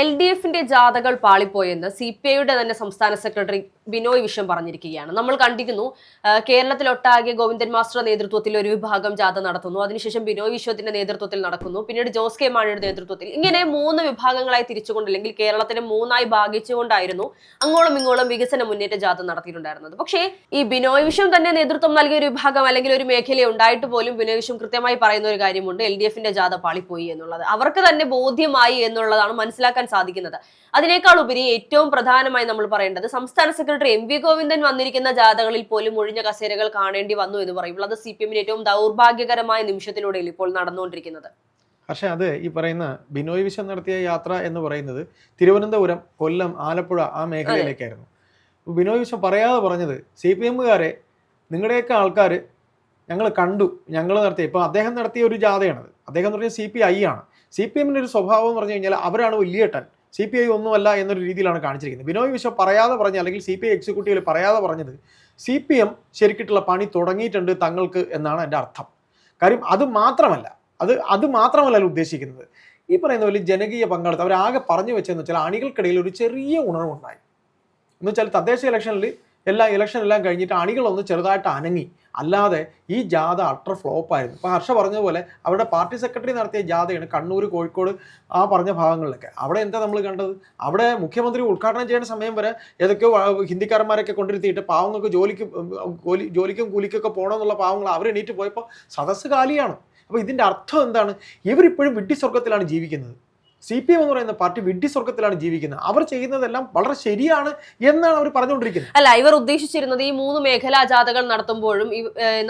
L D എഫിന്റെ ജാഥകൾ പാളിപ്പോയെന്ന് C P ഐയുടെ തന്നെ സംസ്ഥാന സെക്രട്ടറി ബിനോയ് വിശ്വം പറഞ്ഞിരിക്കുകയാണ്. നമ്മൾ കണ്ടിരുന്നു കേരളത്തിലൊട്ടാകെ ഗോവിന്ദൻ മാസ്റ്റർ നേതൃത്വത്തിൽ ഒരു വിഭാഗം ജാഥ നടത്തുന്നു. അതിനുശേഷം ബിനോയ് വിശ്വത്തിന്റെ നേതൃത്വത്തിൽ നടക്കുന്നു. പിന്നീട് ജോസ് കെ മാണിയുടെ നേതൃത്വത്തിൽ. ഇങ്ങനെ മൂന്ന് വിഭാഗങ്ങളായി തിരിച്ചുകൊണ്ട് അല്ലെങ്കിൽ കേരളത്തിനെ മൂന്നായി ഭാഗിച്ചുകൊണ്ടായിരുന്നു അങ്ങോളം ഇങ്ങോളം വികസന മുന്നേറ്റ ജാഥ നടത്തിയിട്ടുണ്ടായിരുന്നത്. പക്ഷേ ഈ ബിനോയ് വിശ്വം തന്നെ നേതൃത്വം നൽകിയ ഒരു വിഭാഗം അല്ലെങ്കിൽ ഒരു മേഖല ഉണ്ടായിട്ട് പോലും ബിനോയ് വിശ്വം കൃത്യമായി പറയുന്ന ഒരു കാര്യമുണ്ട് എൽ ഡി എഫിന്റെ ജാഥ പാളിപ്പോയി എന്നുള്ളത്. അവർക്ക് തന്നെ ബോധ്യമായി എന്നുള്ളതാണ് മനസ്സിലാക്കാൻ സാധിക്കുന്നത്. അതിനേക്കാൾ ഉപരി ഏറ്റവും പ്രധാനമായി നമ്മൾ പറയേണ്ടത് സംസ്ഥാന സെക്രട്ടറി എം വി ഗോവിന്ദൻ വന്നിരിക്കുന്ന ജാഥകളിൽ പോലും ഒഴിഞ്ഞ കസേരകൾ കാണേണ്ടി വന്നു എന്ന് പറയുമ്പോൾ അത് സി പി എമ്മിന് ഏറ്റവും ദൗർഭാഗ്യകരമായ നിമിഷത്തിലൂടെയാണ് ഇപ്പോൾ നടന്നുകൊണ്ടിരിക്കുന്നത്. പക്ഷേ അത് ഈ പറയുന്ന ബിനോയ് വിശ്വം നടത്തിയ യാത്ര എന്ന് പറയുന്നത് തിരുവനന്തപുരം കൊല്ലം ആലപ്പുഴ ആ മേഖലയിലേക്കായിരുന്നു. ബിനോയ് വിശ്വം പറയാതെ പറഞ്ഞത് സി പി എമ്മുകാരെ നിങ്ങളുടെയൊക്കെ ആൾക്കാർ ഞങ്ങൾ കണ്ടു ഞങ്ങൾ നടത്തിയ. ഇപ്പോൾ അദ്ദേഹം നടത്തിയ ഒരു ജാഥയാണത്. അദ്ദേഹം എന്ന് പറഞ്ഞാൽ സി പി ഐ ആണ്. സി പി എമ്മിന്റെ ഒരു സ്വഭാവം എന്ന് പറഞ്ഞു കഴിഞ്ഞാൽ അവരാണ് വലിയേട്ടൻ സി പി ഐ ഒന്നുമല്ല എന്നൊരു രീതിയിലാണ് കാണിച്ചിരിക്കുന്നത്. ബിനോയ് വിശ്വം പറയാതെ പറഞ്ഞ അല്ലെങ്കിൽ സി പി ഐ എക്സിക്യൂട്ടീവിൽ പറയാതെ പറഞ്ഞത് സി പി എം ശരിക്കിട്ടുള്ള പണി തുടങ്ങിയിട്ടുണ്ട് തങ്ങൾക്ക് എന്നാണ് എന്റെ അർത്ഥം. കാര്യം അത് മാത്രമല്ല അത് അത് മാത്രമല്ല ഉദ്ദേശിക്കുന്നത്. ഈ പറയുന്ന പോലെ ജനകീയ പങ്കാളിത്തം അവരാകെ പറഞ്ഞു വെച്ചതെന്ന് വെച്ചാൽ അണികൾക്കിടയിൽ ഒരു ചെറിയ ഉണർവുണ്ടായി. എന്ന് വെച്ചാൽ തദ്ദേശ ഇലക്ഷനിൽ എല്ലാ ഇലക്ഷൻ എല്ലാം കഴിഞ്ഞിട്ട് അണികളൊന്ന് ചെറുതായിട്ട് അനങ്ങി. അല്ലാതെ ഈ ജാഥ അൾട്ര ഫ്ലോപ്പായിരുന്നു ഇപ്പോൾ ഹർഷ പറഞ്ഞതുപോലെ പോലെ അവരുടെ പാർട്ടി സെക്രട്ടറി നടത്തിയ ജാഥയാണ് കണ്ണൂർ കോഴിക്കോട് ആ പറഞ്ഞ ഭാഗങ്ങളിലൊക്കെ. അവിടെ എന്താ നമ്മൾ കണ്ടത്? അവിടെ മുഖ്യമന്ത്രി ഉദ്ഘാടനം ചെയ്യുന്ന സമയം വരെ ഏതൊക്കെയോ ഹിന്ദിക്കാരന്മാരൊക്കെ കൊണ്ടിരുത്തിയിട്ട് പാവങ്ങൾക്ക് ജോലിക്ക് ജോലിക്കും കൂലിക്കൊക്കെ പോകണമെന്നുള്ള പാവങ്ങൾ അവർ എണീറ്റ് പോയപ്പോൾ സദസ്സ് കാലിയാണ്. അപ്പോൾ ഇതിന്റെ അർത്ഥം എന്താണ്? ഇവരിപ്പോഴും വിഡ്ഢി സ്വർഗത്തിലാണ് ജീവിക്കുന്നത്. സി പി എം എന്ന് പറയുന്ന പാർട്ടി വിഡ്ഢി സ്വർഗത്തിലാണ് ജീവിക്കുന്നത്. അവർ ചെയ്യുന്നതെല്ലാം വളരെ ശരിയാണ് എന്നാണ് അവർ പറഞ്ഞുകൊണ്ടിരിക്കുന്നത്. അല്ല ഇവർ ഉദ്ദേശിച്ചിരുന്നത് ഈ മൂന്ന് മേഖലാ ജാഥകൾ നടത്തുമ്പോഴും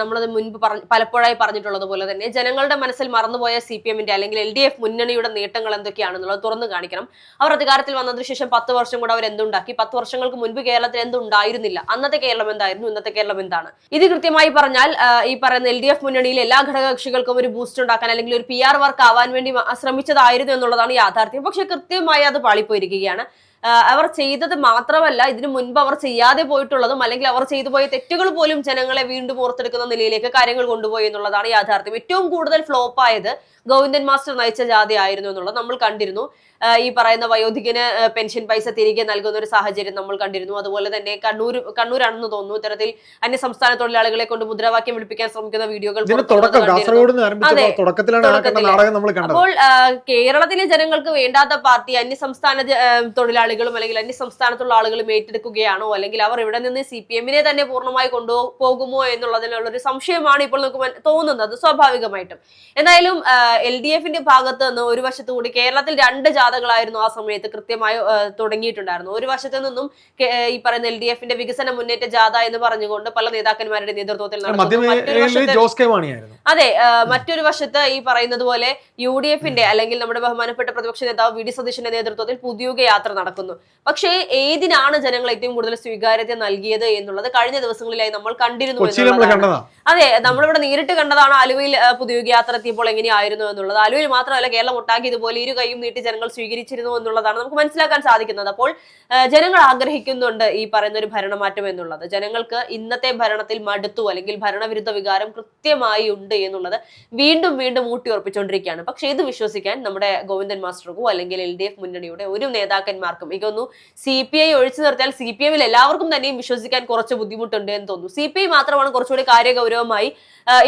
നമ്മളത് മുൻപ് പലപ്പോഴായി പറഞ്ഞിട്ടുള്ളത് പോലെ തന്നെ ജനങ്ങളുടെ മനസ്സിൽ മറന്നുപോയ സി പി എമ്മിന്റെ അല്ലെങ്കിൽ എൽ ഡി എഫ് മുന്നണിയുടെ നേട്ടങ്ങൾ എന്തൊക്കെയാണെന്നുള്ളത് തുറന്നു കാണിക്കണം. അവർ അധികാരത്തിൽ വന്നതിന് ശേഷം പത്ത് വർഷം കൂടെ അവർ എന്തുണ്ടാക്കി? പത്ത് വർഷങ്ങൾക്ക് മുൻപ് കേരളത്തിൽ എന്തുണ്ടായിരുന്നില്ല? അന്നത്തെ കേരളം എന്തായിരുന്നു? ഇന്നത്തെ കേരളം എന്താണ്? ഇത് കൃത്യമായി പറഞ്ഞാൽ ഈ പറയുന്ന എൽ ഡി എഫ് മുന്നണിയിൽ എല്ലാ ഘടകകക്ഷികൾക്കും ഒരു ബൂസ്റ്റ് ഉണ്ടാക്കാൻ അല്ലെങ്കിൽ ഒരു പി ആർ വർക്ക് ആവാൻ വേണ്ടി ശ്രമിച്ചതായിരുന്നു എന്നുള്ളതാണ് യാഥാർത്ഥ്യം. പക്ഷെ കൃത്യമായി അത് പാളിപ്പോയിരിക്കുകയാണ്. അവർ ചെയ്തത് മാത്രമല്ല ഇതിനു മുൻപ് അവർ ചെയ്യാതെ പോയിട്ടുള്ളതും അല്ലെങ്കിൽ അവർ ചെയ്തു പോയ തെറ്റുകൾ പോലും ജനങ്ങളെ വീണ്ടും ഓർത്തെടുക്കുന്ന നിലയിലേക്ക് കാര്യങ്ങൾ കൊണ്ടുപോയി എന്നുള്ളതാണ് യാഥാർത്ഥ്യം. ഏറ്റവും കൂടുതൽ ഫ്ലോപ്പ് ആയത് ഗോവിന്ദൻ മാസ്റ്റർ നയിച്ച ജാതി ആയിരുന്നു എന്നുള്ളത് നമ്മൾ കണ്ടിരുന്നു. ഈ പറയുന്ന വയോധികന് പെൻഷൻ പൈസ തിരികെ നൽകുന്ന ഒരു സാഹചര്യം നമ്മൾ കണ്ടിരുന്നു. അതുപോലെ തന്നെ കണ്ണൂർ കണ്ണൂരാണെന്ന് തോന്നുന്നു. ഇത്തരത്തിൽ അന്യ സംസ്ഥാന തൊഴിലാളികളെ കൊണ്ട് മുദ്രാവാക്യം വിളിപ്പിക്കാൻ ശ്രമിക്കുന്ന വീഡിയോകൾ അപ്പോൾ കേരളത്തിലെ ജനങ്ങൾക്ക് വേണ്ടാത്ത പാർട്ടി അന്യ സംസ്ഥാന ആ, തൊഴിലാളികളും അല്ലെങ്കിൽ അന്യ സംസ്ഥാനത്തുള്ള ആളുകളും ഏറ്റെടുക്കുകയാണോ? അല്ലെങ്കിൽ അവർ ഇവിടെ നിന്ന് സി പി എമ്മിനെ തന്നെ പൂർണമായി കൊണ്ടുപോകുമോ എന്നുള്ളതിനുള്ള ഒരു സംശയമാണ് ഇപ്പോൾ നമുക്ക് തോന്നുന്നത്. സ്വാഭാവികമായിട്ടും. എന്തായാലും എൽ ഡി എഫിന്റെ ഭാഗത്ത് നിന്ന് ഒരു വശത്തു കൂടി കേരളത്തിൽ രണ്ട് ജാഥകളായിരുന്നു ആ സമയത്ത് കൃത്യമായി തുടങ്ങിയിട്ടുണ്ടായിരുന്നു ഒരു വശത്ത് നിന്നും ഈ പറയുന്ന എൽ ഡി എഫിന്റെ വികസന മുന്നേറ്റ ജാഥ എന്ന് പറഞ്ഞുകൊണ്ട് പല നേതാക്കന്മാരുടെ നേതൃത്വത്തിൽ അതെ മറ്റൊരു വശത്ത് ഈ പറയുന്നത് പോലെ യു ഡി എഫിന്റെ അല്ലെങ്കിൽ നമ്മുടെ ബഹുമാനപ്പെട്ട പ്രതിപക്ഷ നേതാവ് വി ഡി സതീശന്റെ നേതൃത്വത്തിൽ പുതിയുഗ യാത്ര നടക്കുന്നു. പക്ഷേ ഏതിനാണ് ജനങ്ങൾ ഏറ്റവും കൂടുതൽ സ്വീകാര്യത നൽകിയത് എന്നുള്ളത് കഴിഞ്ഞ ദിവസങ്ങളിലായി നമ്മൾ കണ്ടിരുന്നു അതെ നമ്മളിവിടെ നേരിട്ട് കണ്ടതാണ് ആലുവയിൽ യാത്ര എത്തിയപ്പോൾ എങ്ങനെയായിരുന്നു എന്നുള്ളത്. ആലുവയിൽ മാത്രമല്ല കേരളം ഒട്ടാക്കി ഇതുപോലെ ഇരു കൈയും നീട്ടി ജനങ്ങൾ സ്വീകരിച്ചിരുന്നു എന്നുള്ളതാണ് നമുക്ക് മനസ്സിലാക്കാൻ സാധിക്കുന്നത്. അപ്പോൾ ജനങ്ങൾ ആഗ്രഹിക്കുന്നുണ്ട് ഈ പറയുന്ന ഒരു ഭരണമാറ്റം എന്നുള്ളത്. ജനങ്ങൾക്ക് ഇന്നത്തെ ഭരണത്തിൽ മടുത്തു അല്ലെങ്കിൽ ഭരണവിരുദ്ധ വികാരം കൃത്യമായി ഉണ്ട് എന്നുള്ളത് വീണ്ടും വീണ്ടും ഊട്ടിയുറപ്പിച്ചുകൊണ്ടിരിക്കുകയാണ്. പക്ഷെ ഇത് വിശ്വസിക്കാൻ നമ്മുടെ ഗോവിന്ദൻ മാസ്റ്റർക്കോ അല്ലെങ്കിൽ എൽ ഡി എഫ് മുന്നണിയുടെ ഒരു നേതാക്കന്മാർക്കും എനിക്കൊന്നു സി പി ഐ ഒഴിച്ചു നിർത്തിയാൽ സി പി എമ്മിൽ എല്ലാവർക്കും തന്നെയും വിശ്വസിക്കാൻ കുറച്ച് ബുദ്ധിമുട്ടുണ്ട് എന്ന് തോന്നുന്നു. സി പി ഐ മാത്രമാണ് കുറച്ചുകൂടി കാര്യഗൗരവമായി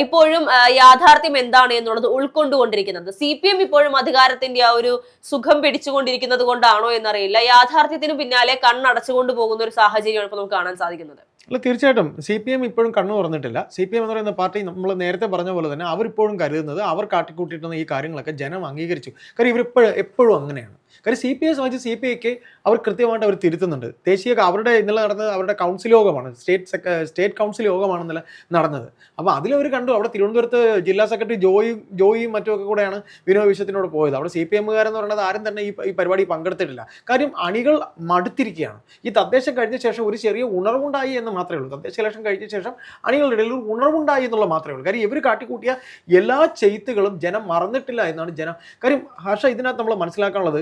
ഇപ്പോഴും യാഥാർത്ഥ്യം എന്താണ് എന്നുള്ളത് ഉൾക്കൊണ്ടുകൊണ്ടിരിക്കുന്നത്. സി പി എം ഇപ്പോഴും അധികാരത്തിന്റെ ആ ഒരു സുഖം പിടിച്ചുകൊണ്ടിരിക്കുന്നത് കൊണ്ടാണോ എന്നറിയില്ല. യാഥാർത്ഥ്യത്തിന് പിന്നാലെ കണ്ണടച്ചുകൊണ്ട് പോകുന്ന ഒരു സാഹചര്യമാണ് ഇപ്പോൾ നമുക്ക് കാണാൻ സാധിക്കുന്നത്. അല്ല തീർച്ചയായിട്ടും. സി പി എം ഇപ്പോഴും കണ്ണു തുറന്നിട്ടില്ല. സി പി എം എന്ന് പറയുന്ന പാർട്ടി നമ്മൾ നേരത്തെ പറഞ്ഞ പോലെ തന്നെ അവരിപ്പോഴും കരുതുന്നത് അവർ കാട്ടിക്കൂട്ടിയിട്ടുന്ന ഈ കാര്യങ്ങളൊക്കെ ജനം അംഗീകരിച്ചു. കാര്യം ഇവരിപ്പോഴും എപ്പോഴും അങ്ങനെയാണ്. കാര്യം സി പി എ സംബന്ധിച്ച് സി പി ഐക്ക് അവർ കൃത്യമായിട്ട് അവർ തിരുത്തുന്നുണ്ട്. ദേശീയ അവരുടെ ഇന്നലെ നടന്നത് അവരുടെ കൗൺസിൽ യോഗമാണ്. സ്റ്റേറ്റ് സ്റ്റേറ്റ് കൗൺസിൽ യോഗമാണ് ഇന്നലെ നടന്നത്. അപ്പോൾ അതിലവർ കണ്ടു. അവിടെ തിരുവനന്തപുരത്ത് ജില്ലാ സെക്രട്ടറി ജോയി ജോയിയും മറ്റുമൊക്കെ കൂടെയാണ് വിനോദ വിഷയത്തിനോട് പോയത്. അവിടെ സി പി എമ്മുകാരെന്ന് പറയുന്നത് ആരും തന്നെ ഈ ഈ പരിപാടി പങ്കെടുത്തിട്ടില്ല. കാര്യം അണികൾ മടുത്തിരിക്കുകയാണ്. ഈ തദ്ദേശം കഴിഞ്ഞ ശേഷം ഒരു ചെറിയ ഉണർവുണ്ടായി എന്ന് മാത്രമേ ഉള്ളൂ. തദ്ദേശ ഇലക്ഷൻ കഴിഞ്ഞ ശേഷം അണികളുടെ ഇടയിൽ ഒരു ഉണർവുണ്ടായി എന്നുള്ള മാത്രമേ ഉള്ളൂ. കാര്യം ഇവർ കാട്ടിക്കൂട്ടിയ എല്ലാ ചെയ്ത്തുകളും ജനം മറന്നിട്ടില്ല എന്നാണ് ജനം. കാര്യം ഹർഷ ഇതിനകത്ത് നമ്മൾ മനസ്സിലാക്കാനുള്ളത്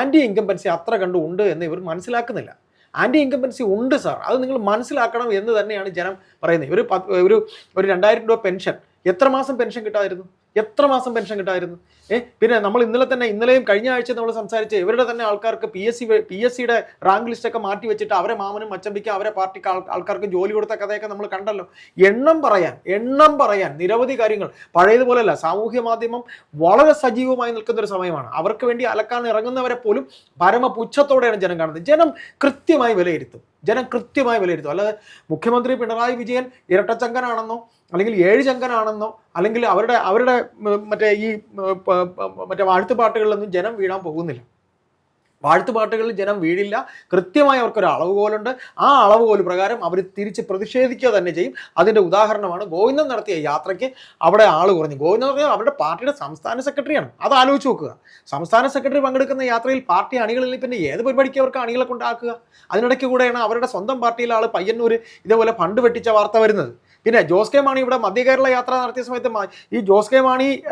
ആന്റി ഇൻകംപൻസി അത്ര കണ്ടു ഉണ്ട് എന്ന് ഇവർ മനസ്സിലാക്കുന്നില്ല. ആന്റി ഇൻകംപൻസി ഉണ്ട് സാർ അത് നിങ്ങൾ മനസ്സിലാക്കണം എന്ന് തന്നെയാണ് ജനം പറയുന്നത്. ഇവർ ഒരു ഒരു രണ്ടായിരം രൂപ പെൻഷൻ എത്ര മാസം പെൻഷൻ കിട്ടാതിരുന്നു? എത്ര മാസം പെൻഷൻ കിട്ടായിരുന്നു ഏ പിന്നെ നമ്മൾ ഇന്നലെ തന്നെ ഇന്നലെയും കഴിഞ്ഞ ആഴ്ച നമ്മൾ സംസാരിച്ച് ഇവരുടെ തന്നെ ആൾക്കാർക്ക് P S C P S സിയുടെ റാങ്ക് ലിസ്റ്റൊക്കെ മാറ്റി വെച്ചിട്ട് അവരെ മാമനും മച്ചമ്പിക്ക് അവരെ പാർട്ടിക്ക് ആൾക്കാർക്കും ജോലി കൊടുത്ത കഥയൊക്കെ നമ്മൾ കണ്ടല്ലോ. എണ്ണം പറയാൻ എണ്ണം പറയാൻ നിരവധി കാര്യങ്ങൾ. പഴയതുപോലെയല്ല സാമൂഹ്യ മാധ്യമം വളരെ സജീവമായി നിൽക്കുന്ന ഒരു സമയമാണ്. അവർക്ക് വേണ്ടി അലക്കാൻ ഇറങ്ങുന്നവരെ പോലും പരമപുച്ഛത്തോടെയാണ് ജനം കാണുന്നത്. ജനം കൃത്യമായി വിലയിരുത്തും. ജനം കൃത്യമായി വിലയിരുത്തും. അല്ലാതെ മുഖ്യമന്ത്രി പിണറായി വിജയൻ ഇരട്ടച്ചങ്കനാണെന്നോ അല്ലെങ്കിൽ ഏഴ് ചങ്കനാണെന്നോ അല്ലെങ്കിൽ അവരുടെ അവരുടെ മറ്റേ ഈ മറ്റേ വാഴ്ത്തുപാട്ടുകളിലൊന്നും ജനം വീഴാൻ പോകുന്നില്ല. വാഴ്ത്തുപാട്ടുകളിൽ ജനം വീഴില്ല. കൃത്യമായി അവർക്കൊരു അളവുകോലുണ്ട്. ആ അളവുകോൽ പ്രകാരം അവർ തിരിച്ച് പ്രതിഷേധിക്കുക തന്നെ ചെയ്യും. അതിന്റെ ഉദാഹരണമാണ് ഗോവിന്ദൻ നടത്തിയ യാത്രയ്ക്ക് അവിടെ ആൾ കുറഞ്ഞു. ഗോവിന്ദൻ പറഞ്ഞാൽ അവരുടെ പാർട്ടിയുടെ സംസ്ഥാന സെക്രട്ടറിയാണ്. അത് ആലോചിച്ച് നോക്കുക. സംസ്ഥാന സെക്രട്ടറി പങ്കെടുക്കുന്ന യാത്രയിൽ പാർട്ടി അണികളിൽ പിന്നെ ഏത് പരിപാടിക്ക് അവർക്ക് അണികളെ കൊണ്ടാക്കുക? അതിനിടയ്ക്ക് കൂടെയാണ് അവരുടെ സ്വന്തം പാർട്ടിയിലെ ആൾ പയ്യന്നൂർ ഇതേപോലെ ഫണ്ട് വെട്ടിച്ച വാർത്ത വരുന്നത്. പിന്നെ ജോസ് കെ മാണി ഇവിടെ മധ്യ കേരള യാത്ര നടത്തിയ സമയത്ത് ഈ ജോസ് കെ മാണി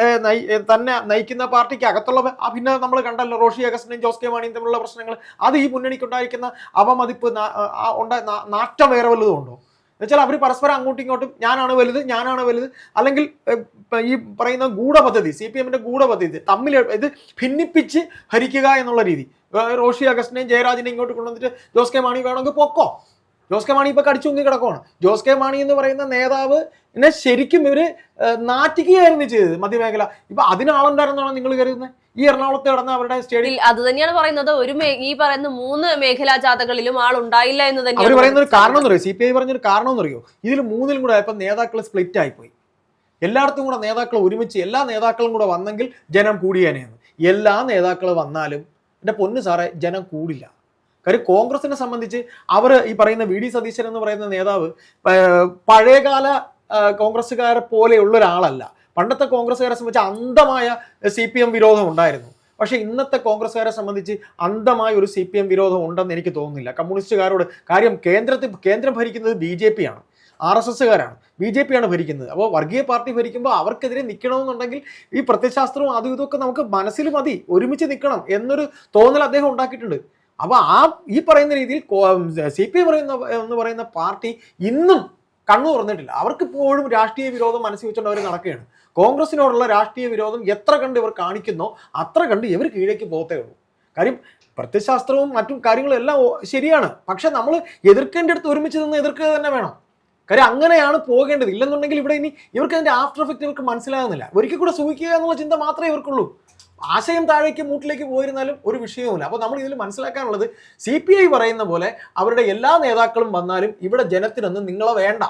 തന്നെ നയിക്കുന്ന പാർട്ടിക്ക് അകത്തുള്ള പിന്നെ നമ്മൾ കണ്ടല്ലോ. റോഷി അഗസ്റ്റിനും ജോസ് കെ മാണിയും തമ്മിലുള്ള പ്രശ്നങ്ങൾ. അത് ഈ മുന്നണിക്കുണ്ടായിരിക്കുന്ന അവമതിപ്പ് നാ- ആ ഉണ്ടാ നാ- നാറ്റം വേറെ വല്ലതും ഉണ്ടോ? എന്നുവെച്ചാൽ അവർ പരസ്പരം അങ്ങോട്ടും ഇങ്ങോട്ടും ഞാനാണ് വലുത് ഞാനാണ് വലുത്. അല്ലെങ്കിൽ ഈ പറയുന്ന ഗൂഢപദ്ധതി സി പി എമ്മിന്റെ ഗൂഢപദ്ധതി തമ്മിൽ ഇത് ഭിന്നിപ്പിച്ച് ഹരിക്കുക എന്നുള്ള രീതി. റോഷി അഗസ്റ്റിനെയും ജയരാജിനെയും ഇങ്ങോട്ട് കൊണ്ടുവന്നിട്ട് ജോസ് കെ മാണി വേണമെങ്കിൽ പൊക്കോ? ജോസ് കെ മാണി ഇപ്പൊ കടിച്ചു കിടക്കുകയാണ് കിടക്കുവാണ്. ജോസ് കെ മാണി എന്ന് പറയുന്ന നേതാവ് എന്നെ ശരിക്കും ഇവർ നാറ്റിക്കുകയായിരുന്നു ചെയ്തത് മധ്യമേഖല. ഇപ്പൊ അതിനാളുണ്ടായിരുന്നാണ് നിങ്ങൾ കരുതുന്നത് ഈ എറണാകുളത്ത് നടന്ന അവരുടെ സ്റ്റേഡിയം അത് തന്നെയാണ് പറയുന്നത്. ഒരു ഈ പറയുന്ന മൂന്ന് മേഖലാ ജാഥകളിലും ആൾ ഉണ്ടായില്ല എന്ന് അവർ തന്നെയാണ് പറയുന്ന ഒരു കാരണം എന്ന് പറയും സി പി ഐ പറഞ്ഞൊരു കാരണം എന്ന് അറിയോ ഇതിൽ മൂന്നിലും കൂടെ ഇപ്പൊ നേതാക്കൾ സ്പ്ലിറ്റ് ആയിപ്പോയി എല്ലായിടത്തും കൂടെ നേതാക്കൾ ഒരുമിച്ച് എല്ലാ നേതാക്കളും കൂടെ വന്നെങ്കിൽ ജനം കൂടിയേനെയെന്ന് എല്ലാ നേതാക്കൾ വന്നാലും എന്റെ പൊന്ന് സാറേ ജനം കൂടില്ല. കാര്യം കോൺഗ്രസിനെ സംബന്ധിച്ച് അവർ ഈ പറയുന്ന വി ഡി സതീശൻ എന്ന് പറയുന്ന നേതാവ് പഴയകാല കോൺഗ്രസ്സുകാരെ പോലെയുള്ള ഒരാളല്ല. പണ്ടത്തെ കോൺഗ്രസ്സുകാരെ സംബന്ധിച്ച് അന്ധമായ സി പി എം വിരോധം ഉണ്ടായിരുന്നു. പക്ഷേ ഇന്നത്തെ കോൺഗ്രസ്സുകാരെ സംബന്ധിച്ച് അന്ധമായ ഒരു സി പി എം വിരോധം ഉണ്ടെന്ന് എനിക്ക് തോന്നുന്നില്ല. കമ്മ്യൂണിസ്റ്റുകാരോട് കാര്യം കേന്ദ്രത്തിൽ കേന്ദ്രം ഭരിക്കുന്നത് ബി ജെ പി ആണ്. ആർ എസ് എസ്സുകാരാണ്. ബി ജെ പി ആണ് ഭരിക്കുന്നത്. അപ്പോൾ വർഗീയ പാർട്ടി ഭരിക്കുമ്പോൾ അവർക്കെതിരെ നിൽക്കണമെന്നുണ്ടെങ്കിൽ ഈ പ്രത്യശാസ്ത്രവും അതും ഇതൊക്കെ നമുക്ക് മനസ്സിൽ മതി. ഒരുമിച്ച് നിൽക്കണം എന്നൊരു തോന്നൽ അദ്ദേഹം ഉണ്ടാക്കിയിട്ടുണ്ട്. അപ്പോൾ ആ ഈ പറയുന്ന രീതിയിൽ സി പി പറയുന്ന എന്ന് പറയുന്ന പാർട്ടി ഇന്നും കണ്ണു തുറന്നിട്ടില്ല. അവർക്ക് ഇപ്പോഴും രാഷ്ട്രീയ വിരോധം മനസ്സിൽ വെച്ചുകൊണ്ട് അവർ നടക്കുകയാണ്. കോൺഗ്രസിനോടുള്ള രാഷ്ട്രീയ വിരോധം എത്ര കണ്ട് ഇവർ കാണിക്കുന്നോ അത്ര കണ്ട് ഇവർ കീഴേക്ക് പോകത്തേ ഉള്ളൂ. കാര്യം പ്രത്യശാസ്ത്രവും മറ്റും കാര്യങ്ങളും എല്ലാം ശരിയാണ്. പക്ഷെ നമ്മൾ എതിർക്കേണ്ട ഒരുമിച്ച് നിന്ന് എതിർക്കുക തന്നെ വേണം. കാര്യം അങ്ങനെയാണ് പോകേണ്ടത്. ഇല്ലെന്നുണ്ടെങ്കിൽ ഇവിടെ ഇനി ഇവർക്ക് അതിന്റെ ആഫ്റ്റർ എഫക്റ്റ് ഇവർക്ക് മനസ്സിലാകുന്നില്ല. ഒരിക്കൽ കൂടെ സൂഹിക്കുക എന്നുള്ള ചിന്ത മാത്രമേ ഇവർക്കുള്ളൂ. ആശയം താഴേക്ക് മൂട്ടിലേക്ക് പോയിരുന്നാലും ഒരു വിഷയവുമില്ല. അപ്പോൾ നമ്മൾ ഇതിൽ മനസ്സിലാക്കാനുള്ളത് സി പി ഐ പറയുന്ന പോലെ അവരുടെ എല്ലാ നേതാക്കളും വന്നാലും ഇവിടെ ജനത്തിനൊന്നും നിങ്ങളെ വേണ്ട.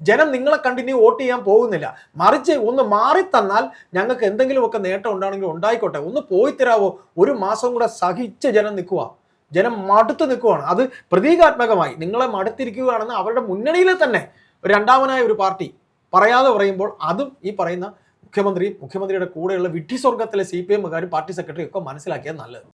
ജനം നിങ്ങളെ കണ്ടിന്യൂ വോട്ട് ചെയ്യാൻ പോകുന്നില്ല. മറിച്ച് ഒന്ന് മാറി തന്നാൽ ഞങ്ങൾക്ക് എന്തെങ്കിലുമൊക്കെ നേട്ടം ഉണ്ടാണെങ്കിൽ ഉണ്ടായിക്കോട്ടെ. ഒന്ന് പോയി തരാവോ? ഒരു മാസം കൂടെ സഹിച്ച് ജനം നിൽക്കുക ജനം മടുത്തു നിൽക്കുകയാണ് അത് പ്രതീകാത്മകമായി. നിങ്ങളെ മടുത്തിരിക്കുകയാണെന്ന് അവരുടെ മുന്നണിയിലെ തന്നെ ഒരു രണ്ടാമനായ ഒരു പാർട്ടി പറയാതെ പറയുമ്പോൾ അതും ഈ പറയുന്ന മുഖ്യമന്ത്രി മുഖ്യമന്ത്രിയുടെ കൂടെയുള്ള വിഡ്ഢി സ്വർഗത്തിലെ സി പി എമ്മുകാരും പാർട്ടി സെക്രട്ടറി ഒക്കെ മനസ്സിലാക്കിയാൽ നല്ലത്.